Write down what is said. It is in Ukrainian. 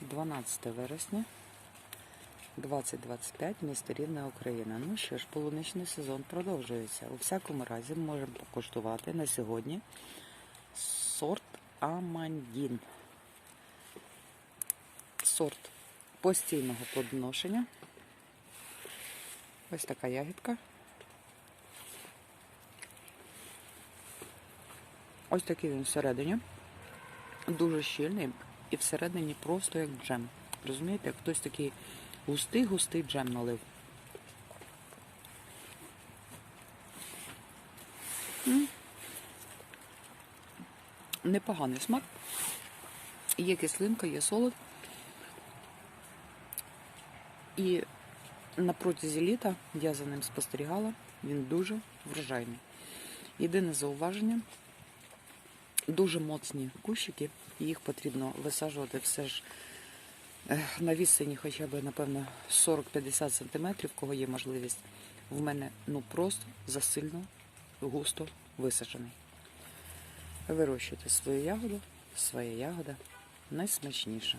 12 вересня 2025, місто Рівне, Україна. Ну що ж, полуничний сезон продовжується. У всякому разі ми можемо покуштувати на сьогодні сорт Амандін. Сорт постійного плодоношення. Ось така ягідка. Ось такий він всередині. Дуже щільний і всередині просто як джем. Розумієте, як хтось такий густий-густий джем налив. Непоганий смак. Є кислинка, є солод. І на протязі літа я за ним спостерігала. Він дуже врожайний. Єдине зауваження дуже моцні кущики, їх потрібно висаджувати все ж е, на відстані хоча б, напевно, 40-50 см, кого є можливість. В мене ну просто засильно густо висаджений. Вирощуйте свою ягоду, своя ягода найсмачніша.